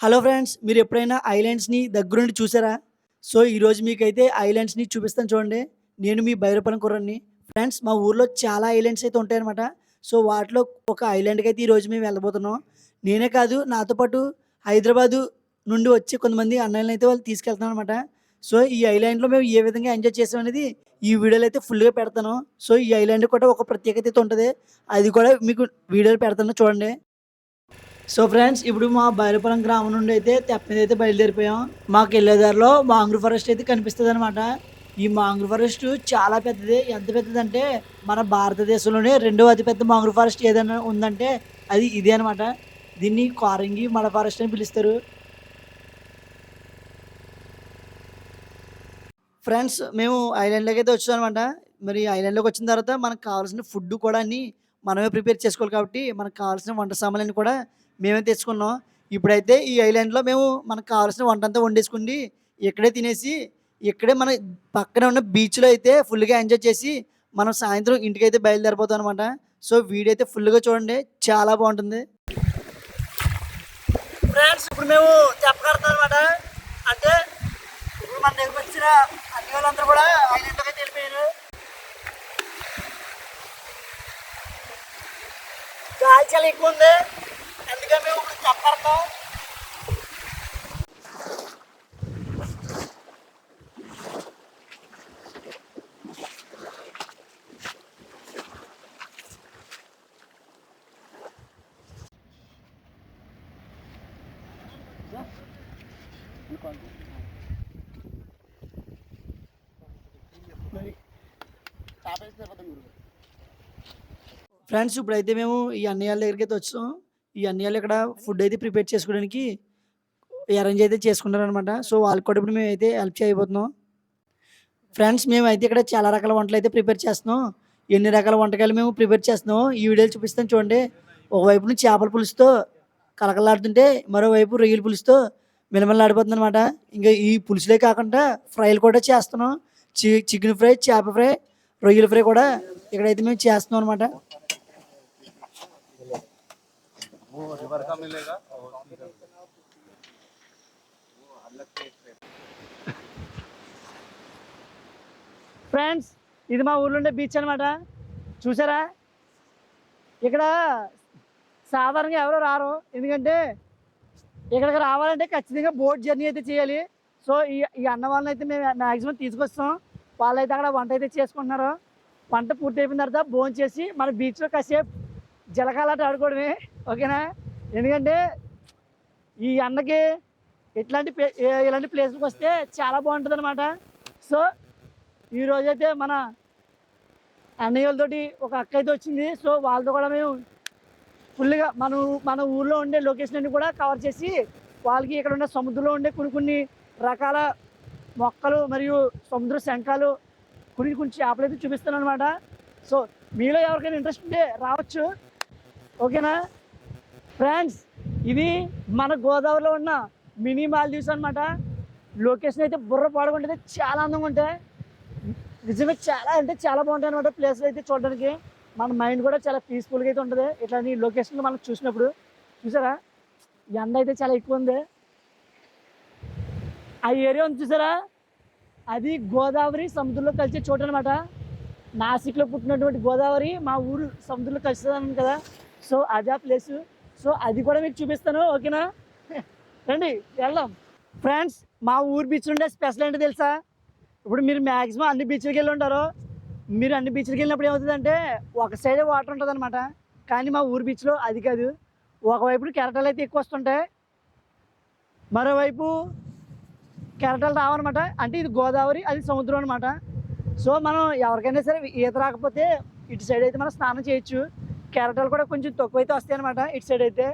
Hello friends మీరు ఎప్పుడైనా ఐలాండ్స్ని దగ్గరుండి చూసారా? సో ఈరోజు మీకైతే ఐలాండ్స్ని చూపిస్తాను చూడండి. నేను మీ బైరపన కుర్రాన్ని ఫ్రెండ్స్ మా ఊర్లో చాలా ఐలాండ్స్ అయితే ఉంటాయన్నమాట. సో వాటిలో ఒక ఐలాండ్కి అయితే ఈరోజు మేము వెళ్ళబోతున్నాం. నేనే కాదు నాతో పాటు హైదరాబాదు నుండి వచ్చి కొంతమంది అన్నయ్యలను అయితే వాళ్ళు తీసుకెళ్తున్నాను అనమాట సో ఈ ఐలాండ్లో మేము ఏ విధంగా ఎంజాయ్ చేసాం అనేది ఈ వీడియోలో అయితే ఫుల్గా పెడతాను. సో ఈ ఐలాండ్ కూడా ఒక ప్రత్యేకత అయితే ఉంటుంది. అది కూడా మీకు వీడియోలో పెడతాను చూడండి. సో ఫ్రెండ్స్ ఇప్పుడు మా బైరపురం గ్రామం నుండి అయితే తెప్ప మీద అయితే బయలుదేరిపోయాం. మాకు వెళ్ళేదారిలో మాంగ్రూ ఫారెస్ట్ అయితే కనిపిస్తుంది అనమాట ఈ మాంగ్రూ ఫారెస్ట్ చాలా పెద్దది. ఎంత పెద్దది అంటే మన భారతదేశంలోనే రెండో అతిపెద్ద మాంగ్రూ ఫారెస్ట్ ఏదైనా ఉందంటే అది ఇదే అనమాట దీన్ని కారంగి మడ ఫారెస్ట్ అని పిలుస్తారు. ఫ్రెండ్స్ మేము ఐలాండ్లోకి అయితే వచ్చాం అనమాట మరి ఐలాండ్లోకి వచ్చిన తర్వాత మనకు కావాల్సిన ఫుడ్ కూడా అన్ని మనమే ప్రిపేర్ చేసుకోవాలి కాబట్టి మనకు కావాల్సిన వంట సామాన్లు కూడా మేమే తెచ్చుకున్నాం? ఇప్పుడైతే ఈ ఐలాండ్లో మేము మనకు కావాల్సిన వంట అంతా వండేసుకుని ఇక్కడే తినేసి ఇక్కడే మన పక్కన ఉన్న బీచ్లో అయితే ఫుల్గా ఎంజాయ్ చేసి మనం సాయంత్రం ఇంటికైతే బయలుదేరిపోతాం అనమాట సో వీడియో అయితే ఫుల్గా చూడండి. చాలా బాగుంటుంది. ఫ్రెండ్స్ ఇప్పుడు మేము చెప్పగలుగుతాం అనమాట అంటే ఇప్పుడు మన దగ్గర వచ్చిన అన్ని వాళ్ళందరూ కూడా ఐలాండ్లోకి అయితే వెళ్ళిపోయారు. గాలి చాలా ఎక్కువ ఉంది. అందుకే మేము ఇప్పుడు చెప్పగలుగుతాం ఫ్రెండ్స్ ఇప్పుడైతే మేము ఈ అన్నయ్యాల దగ్గరికి అయితే వచ్చాం ఈ అన్నయ్యాలు ఇక్కడ ఫుడ్ అయితే ప్రిపేర్ చేసుకోవడానికి అరేంజ్ అయితే చేసుకున్నారు అనమాట సో వాళ్ళకి కూడా ఇప్పుడు మేము అయితే హెల్ప్ చేయబోతున్నాం. ఫ్రెండ్స్ మేము అయితే ఇక్కడ చాలా రకాల వంటలు అయితే ప్రిపేర్ చేస్తున్నాం. ఎన్ని రకాల వంటకాలు మేము ప్రిపేర్ చేస్తున్నాం ఈ వీడియోలు చూపిస్తాను చూడండి. ఒకవైపు నుంచి చేపల పులుసుతో కలకలాడుతుంటే మరోవైపు రొయ్యల పులుసుతో మిలమిలాడిపోతుంది అనమాట ఇంకా ఈ పులుసులే కాకుండా ఫ్రైలు కూడా చేస్తున్నాం. చి చికెన్ ఫ్రై చేప ఫ్రై రొయ్యల ఫ్రై కూడా ఇక్కడైతే మేము చేస్తున్నాం అనమాట ఫ్రెండ్స్ ఇది మా ఊర్లో ఉండే బీచ్ అనమాట చూసారా? ఇక్కడ సాధారణంగా ఎవరు రారు. ఎందుకంటే ఇక్కడికి రావాలంటే ఖచ్చితంగా బోట్ జర్నీ అయితే చేయాలి. సో ఈ ఈ అన్న వాళ్ళని అయితే మేము మ్యాక్సిమం తీసుకొస్తాం. వాళ్ళైతే అక్కడ వంట అయితే చేసుకుంటున్నారు. వంట పూర్తి అయిపోయిన తర్వాత భోజనం చేసి మన బీచ్లో కాసేపు జలకాలాట ఆడుకోవడమే. ఓకేనా? ఎందుకంటే ఈ అన్నకి ఇట్లాంటి ప్లే ఇలాంటి ప్లేస్లకు వస్తే చాలా బాగుంటుంది అనమాట సో ఈ రోజైతే మన అన్నయ్యలతోటి ఒక అక్క అయితే వచ్చింది. సో వాళ్ళతో కూడా మేము ఫుల్గా మన మన ఊర్లో ఉండే లొకేషన్ అన్ని కూడా కవర్ చేసి వాళ్ళకి ఇక్కడ ఉన్న సముద్రంలో ఉండే కొన్ని కొన్ని రకాల మొక్కలు మరియు సముద్ర శంఖాలు కొన్ని కొన్ని చేపలు అయితే చూపిస్తాను అనమాట సో మీలో ఎవరికైనా ఇంట్రెస్ట్ ఉంటే రావచ్చు. ఓకేనా? ఫ్రెండ్స్ ఇది మన గోదావరిలో ఉన్న మినీ మాల్దీవ్స్ అనమాట లొకేషన్ అయితే బుర్ర పాడుకుంటే చాలా అందంగా ఉంటాయి నిజంగా చాలా అంటే చాలా బాగుంటాయి అనమాట ప్లేసులు అయితే చూడడానికి. మన మైండ్ కూడా చాలా పీస్ఫుల్గా అయితే ఉంటుంది. ఇట్లాంటి లొకేషన్లు మనం చూసినప్పుడు చూసారా? ఎండ అయితే చాలా ఎక్కువ ఉంది. ఆ ఏరియా ఉంది చూసారా? అది గోదావరి సముద్రంలో కలిసే చోటు అనమాట నాసిక్లో పుట్టినటువంటి గోదావరి మా ఊరు సముద్రంలో కలిసేదాన్ని కదా. సో అదే ప్లేసు ప్లేస్ సో అది కూడా మీకు చూపిస్తాను ఓకేనా? రండి వెళ్దాం. ఫ్రెండ్స్ మా ఊరు బీచ్ ఉండే స్పెషల్ ఏంటో తెలుసా? ఇప్పుడు మీరు మ్యాక్సిమం అన్ని బీచ్లకి వెళ్ళి ఉంటారు. మీరు అన్ని బీచ్లకి వెళ్ళినప్పుడు ఏమవుతుందంటే ఒక సైడే వాటర్ ఉంటుంది అనమాట కానీ మా ఊరు బీచ్లో అది కాదు. ఒకవైపు కెరటాలు అయితే ఎక్కువ వస్తుంటాయి. మరోవైపు కెరటాలు రావన్నమాట. అంటే ఇది గోదావరి అది సముద్రం అనమాట సో మనం ఎవరికైనా సరే ఈత రాకపోతే ఇటు సైడ్ అయితే మనం స్నానం చేయొచ్చు. కెరటాలు కూడా కొంచెం తక్కువ అయితే వస్తాయి అనమాట ఇటు సైడ్ అయితే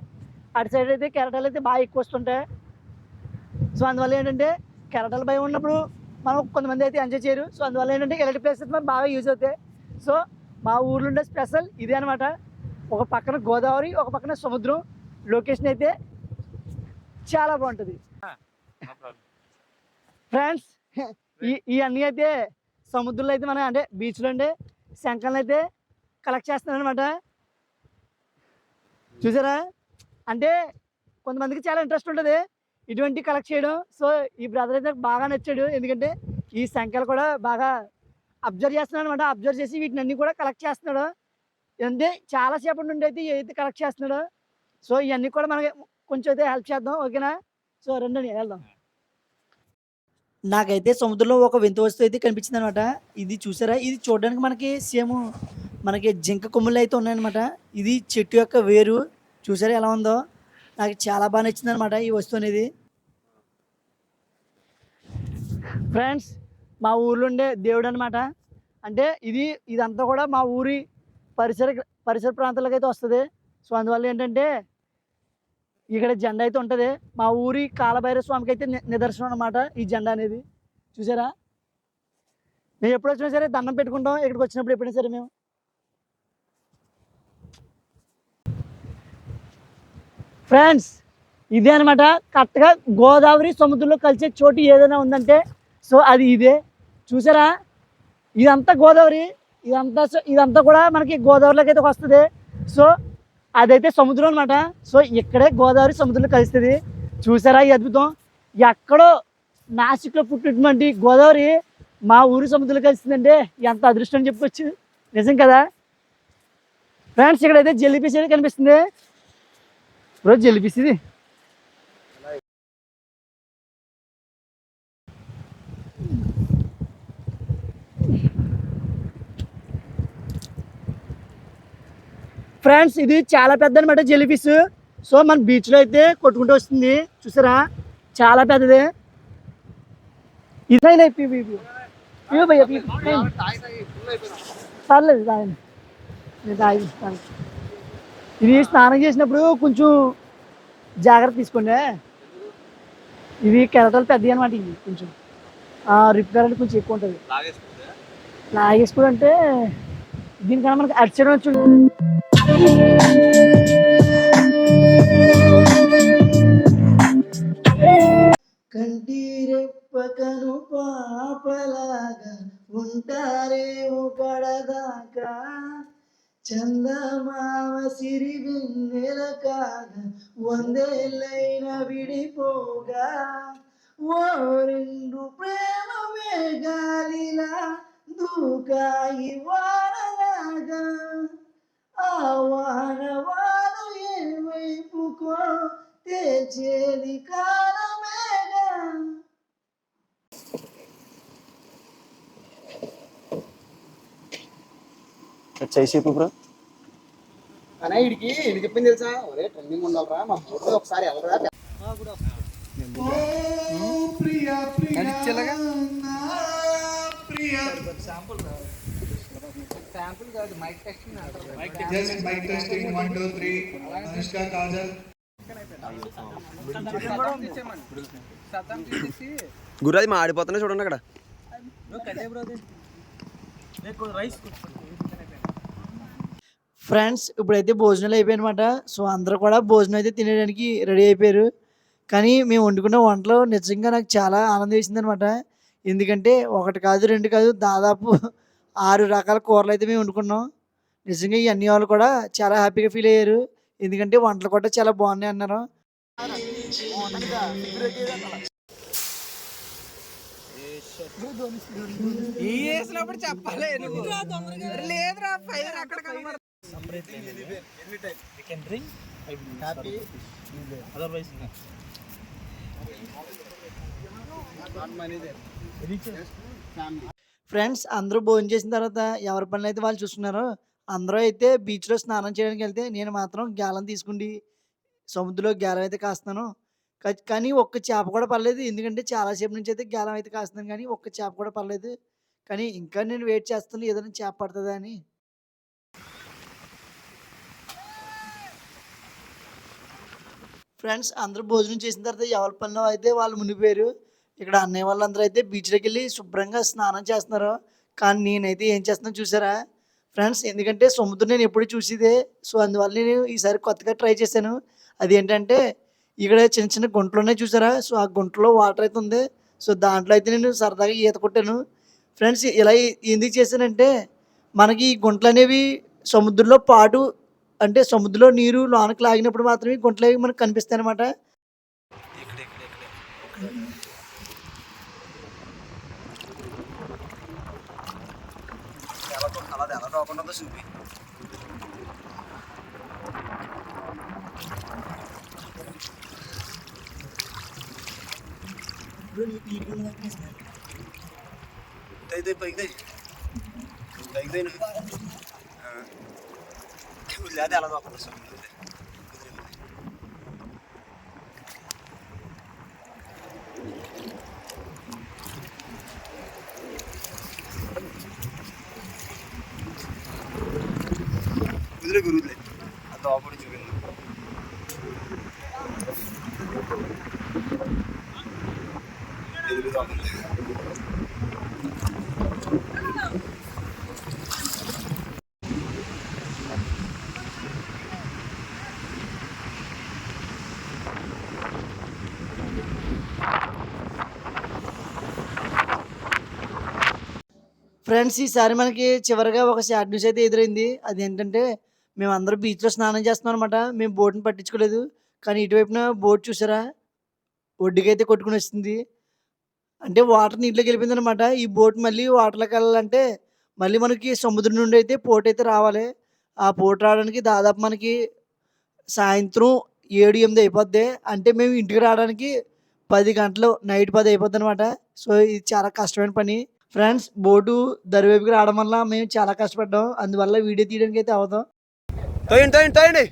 అటు సైడ్ అయితే కెరటాలు అయితే బాగా ఎక్కువ వస్తుంటాయి. సో అందువల్ల ఏంటంటే కెరటాల భయం ఉన్నప్పుడు మనం కొంతమంది అయితే ఎంజాయ్ చేయరు. సో అందువల్ల ఏంటంటే ఇలాంటి ప్లేసెస్ మనకు బాగా యూజ్ అవుతాయి. సో మా ఊర్లో ఉండే స్పెషల్ ఇదే అనమాట ఒక పక్కన గోదావరి ఒక పక్కన సముద్రం. లొకేషన్ అయితే చాలా బాగుంటుంది. ఫ్రెండ్స్ ఈ అన్నీ అయితే సముద్రంలో అయితే మనం అంటే బీచ్లో ఉండే శంఖాలను అయితే కలెక్ట్ చేస్తున్నాను అనమాట చూసారా? అంటే కొంతమందికి చాలా ఇంట్రెస్ట్ ఉంటుంది. ఇటువంటి కలెక్ట్ చేయడం. సో ఈ బ్రదర్ అయితే బాగా నచ్చాడు. ఎందుకంటే ఈ సంఖ్యలు కూడా బాగా అబ్జర్వ్ చేస్తున్నాడు అనమాట అబ్జర్వ్ చేసి వీటిని అన్ని కూడా కలెక్ట్ చేస్తున్నాడు. అంటే చాలా సేపటి నుండి అయితే ఏదైతే కలెక్ట్ చేస్తున్నాడో సో ఇవన్నీ కూడా మనకి కొంచెం అయితే హెల్ప్ చేద్దాం. ఓకేనా సో రండి వెళ్దాం. నాకైతే సముద్రంలో ఒక వింత వస్తువు అయితే కనిపించింది అనమాట ఇది చూసారా? ఇది చూడడానికి మనకి సేమ్ మనకి జింక కొమ్ములు అయితే ఉన్నాయన్నమాట. ఇది చెట్టు యొక్క వేరు. చూసారా ఎలా ఉందో? నాకు చాలా బాగా నచ్చింది అనమాట ఈ వస్తువు అనేది. ఫ్రెండ్స్ మా ఊర్లో ఉండే దేవుడు అనమాట అంటే ఇది ఇదంతా కూడా మా ఊరి పరిసర పరిసర ప్రాంతాలకు అయితే వస్తుంది. సో అందువల్ల ఏంటంటే ఇక్కడ జెండా అయితే ఉంటుంది. మా ఊరి కాలభైరవ స్వామికి అయితే నిదర్శనం అనమాట ఈ జెండా అనేది. చూసారా? మేము ఎప్పుడు వచ్చినా సరే దండం పెట్టుకుంటాం. ఇక్కడికి వచ్చినప్పుడు ఎప్పుడైనా సరే మేము. ఫ్రెండ్స్ ఇదే అనమాట కరెక్ట్గా గోదావరి సముద్రంలో కలిసే చోటు ఏదైనా ఉందంటే సో అది ఇదే. చూసారా? ఇదంతా గోదావరి. ఇదంతా సో- ఇదంతా కూడా మనకి గోదావరిలోకి అయితే వస్తుంది. సో అదైతే సముద్రం అనమాట సో ఇక్కడే గోదావరి సముద్రంలో కలుస్తుంది. చూసారా ఈ అద్భుతం? ఎక్కడో నాసిక్లో పుట్టినటువంటి గోదావరి మా ఊరి సముద్రంలో కలిసిందంటే ఎంత అదృష్టం అని చెప్పుకోవచ్చు. నిజం కదా? ఫ్రెండ్స్ ఇక్కడైతే జెల్లీఫిష్ అయితే కనిపిస్తుంది. బ్రో జెల్లీఫిష్ ఇది. ఫ్రెండ్స్ ఇది చాలా పెద్ద అనమాట జెలిఫిష్ సో మన బీచ్లో అయితే కొట్టుకుంటూ వస్తుంది. చూసారా? చాలా పెద్దది. ఇదైనా పర్లేదు తాగండి. నేను తాగి. ఇది స్నానం చేసినప్పుడు కొంచెం జాగ్రత్త తీసుకోండి. ఇవి కెరటాలు పెద్దవి అనమాట ఇవి కొంచెం. రిప్ కరెంట్ కొంచెం ఎక్కువ ఉంటుంది. లాగేసుకోవడం అంటే దీనికన్నా మనకి అడిచడం వచ్చు పాపలాగా ఉంటారేమో కడదాకా చందమామ సిరి వెన్నెల కాగా వందేళ్ళైన విడిపోగా. ఓ రెండు ప్రేమ మేఘాలిలా దూకాయి వారలాగా చేసేపు బ్రో అనే ఇడికి ఇది చెప్పింది తెలుసా? ఒరే ట్రెండింగ్ ఉండాలరా మా బోర్డు ఒకసారి ఎవరా శాంపుల్ కాదు మైక్ టెస్టింగ్ గురు అది మాడిపోతున్నా చూడండి అక్కడ. ఫ్రెండ్స్ ఇప్పుడైతే భోజనాలు అయిపోయాయన్నమాట సో అందరూ కూడా భోజనం అయితే తినేయడానికి రెడీ అయిపోయారు. కానీ మేము వండుకున్న వంటలు నిజంగా నాకు చాలా ఆనందం వేసింది అనమాట ఎందుకంటే ఒకటి కాదు రెండు కాదు దాదాపు ఆరు రకాల కూరలు అయితే మేము వండుకున్నాం. నిజంగా ఈ అన్ని వాళ్ళు కూడా చాలా హ్యాపీగా ఫీల్ అయ్యారు. ఎందుకంటే వంటలు కూడా చాలా బాగున్నాయి అన్నారు. ఫ్రెండ్స్ అందరూ భోజనం చేసిన తర్వాత ఎవరి పనులు అయితే వాళ్ళు చూసుకున్నారో అందరూ అయితే బీచ్లో స్నానం చేయడానికి వెళ్తే నేను మాత్రం గ్యాలం తీసుకుండి సముద్రంలో గ్యాలం అయితే కాస్తున్నాను. కా- కానీ ఒక్క చేప కూడా పడలేదు ఎందుకంటే చాలాసేపు నుంచి అయితే గ్యాలం అయితే కాస్తున్నాను కానీ ఒక్క చేప కూడా పడలేదు కానీ ఇంకా నేను వెయిట్ చేస్తాను ఏదైనా చేప పడుతుందా అని. ఫ్రెండ్స్ అందరూ భోజనం చేసిన తర్వాత ఎవరి పనిలో అయితే వాళ్ళు మునిగిపోయారు ఇక్కడ అన్నయ్య వాళ్ళందరూ అయితే బీచ్లోకి వెళ్ళి శుభ్రంగా స్నానం చేస్తున్నారు. కానీ నేనైతే ఏం చేస్తున్నాను చూసారా? ఫ్రెండ్స్ ఎందుకంటే సముద్రం నేను ఎప్పుడు చూసేదే సో అందువల్ల నేను ఈసారి కొత్తగా ట్రై చేశాను. అది ఏంటంటే ఇక్కడ చిన్న చిన్న గుంటలు ఉన్నాయి చూసారా? సో ఆ గుంటలో వాటర్ అయితే ఉంది. సో దాంట్లో అయితే నేను సరదాగా ఈత కొట్టాను. ఫ్రెండ్స్ ఇలా ఎందుకు చేశానంటే మనకి ఈ గుంటలు అనేవి సముద్రంలో పాటు అంటే సముద్రంలో నీరు లోనకు లాగినప్పుడు మాత్రమే గుంటలేవి మనకు కనిపిస్తాయి అనమాట పైకి పైకి പ്രശ്നമില്ലാതെ അളവ് പ്രശ്നമില്ല ഇതിലെ അത് ഓപ്പണിച്ചു വരുന്നു ఫ్రెండ్స్ ఈసారి మనకి చివరిగా ఒక సాడ్ న్యూస్ అయితే ఎదురైంది. అది ఏంటంటే మేము అందరూ బీచ్లో స్నానం చేస్తున్నాం అనమాట మేము బోట్ని పట్టించుకోలేదు. కానీ ఇటువైపున బోట్ చూసారా? ఒడ్డుకైతే కొట్టుకుని వస్తుంది అంటే వాటర్ నీటిలోకి వెళ్ళిపోయింది అనమాట ఈ బోట్ మళ్ళీ వాటర్లోకి వెళ్ళాలంటే మళ్ళీ మనకి సముద్రం నుండి అయితే పోట్ అయితే రావాలి. ఆ పోట్ రావడానికి దాదాపు మనకి సాయంత్రం ఏడు ఎనిమిది అయిపోద్ది. అంటే మేము ఇంటికి రావడానికి పది గంటలు నైట్ పది అయిపోద్ది అనమాట సో ఇది చాలా కష్టమైన పని. ఫ్రెండ్స్ బోటు దరివైపుకి రావడం వల్ల మేము చాలా కష్టపడ్డాం. అందువల్ల వీడియో తీయడానికి అయితే అవ్వదు తోయండి తోయండి తోయండి.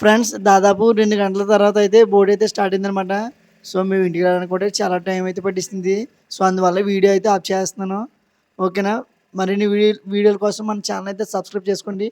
ఫ్రెండ్స్ దాదాపు రెండు గంటల తర్వాత అయితే బోట్ అయితే స్టార్ట్ అయిందనమాట సో మేము ఇంటికి రావడానికి కూడా చాలా టైం అయితే పట్టిస్తుంది. సో అందువల్ల వీడియో అయితే ఆఫ్ చేస్తున్నాను. ఓకేనా? మరిన్ని వీడియో వీడియోల కోసం మన ఛానల్ అయితే సబ్స్క్రైబ్ చేసుకోండి.